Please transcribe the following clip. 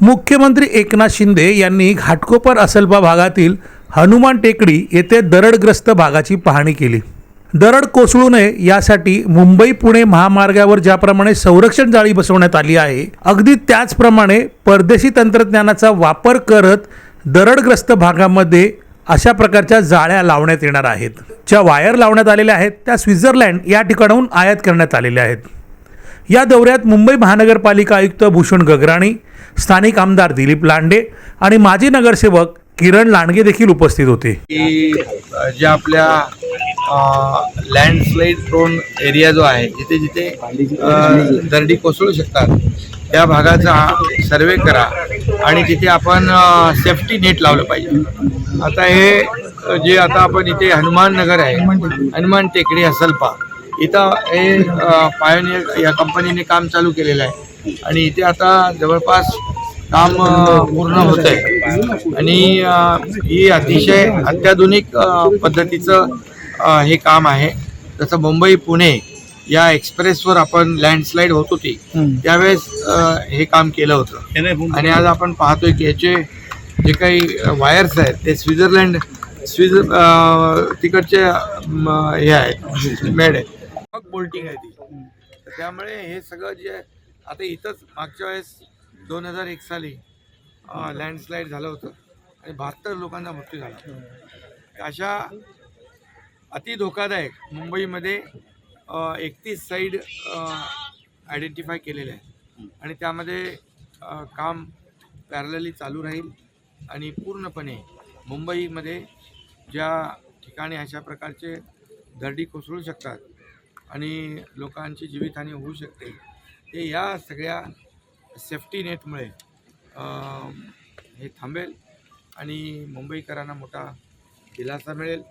मुख्यमंत्री एकनाथ शिंदे यांनी घाटकोपर असलबा भागातील हनुमान टेकडी येथे दरडग्रस्त भागाची पाहणी केली. दरड कोसळू नये यासाठी मुंबई पुणे महामार्गावर ज्याप्रमाणे संरक्षण जाळी बसवण्यात आली आहे अगदी त्याचप्रमाणे परदेशी तंत्रज्ञानाचा वापर करत दरडग्रस्त भागामध्ये अशा प्रकारच्या जाळ्या लावण्यात येणार आहेत. ज्या वायर लावण्यात आलेल्या आहेत त्या स्वित्झर्लंड या ठिकाणाहून आयात करण्यात आलेल्या आहेत. या दौऱ्यात मुंबई महानगरपालिका आयुक्त भूषण गगराणी स्थानिक आमदार दिलीप लांडे आणि माजी नगरसेवक किरण लांडगे देखील उपस्थित होते. की आपल्या लँडस्लाईड प्रोन एरिया जो आहे जिथे जिथे दरडी कोसळू शकतात त्या भागाचा सर्वे करा आणि तिथे आपण सेफ्टी नेट लावलं पाहिजे. आता हे जे आता आपण इथे हनुमान नगर आहे हनुमान टेकडी हसलपा इथं हे पायोनियर या कंपनीने काम चालू केलेलं आहे. आणि इथे आता जवळपास काम पूर्ण होत आहे. आणि ही अतिशय अत्याधुनिक पद्धतीचं हे काम आहे. जसं मुंबई पुणे या एक्सप्रेसवर आपण लँडस्लाईड होत होती. त्यावेळेस हे काम केलं होतं. आणि आज आपण पाहतोय की याचे जे काही वायर्स आहेत ते स्वित्झर्लंड स्विझ अ, तिकडचे हे आहेत मेड आहेत बोल्टिंग आहे ती. तर त्यामुळे हे सगळं जे आता इथंच मागच्या वेळेस दोन हजार एक साली लँडस्लाईड झालं होतं आणि बहात्तर लोकांचा मृत्यू झाला. अशा अति धोकादायक मुंबईमध्ये एकतीस साईड आयडेंटिफाय केलेले आहे आणि त्यामध्ये काम पॅरलली चालू राहील आणि पूर्णपणे मुंबईमध्ये ज्या ठिकाणी अशा प्रकारचे दरडी कोसळू शकतात आणि लोकांची जीवितहानी होऊ शकते. हे या सगळ्या सेफ्टी नेटमुळे हे थांबेल आणि मुंबईकरांना मोठा दिलासा मिळेल.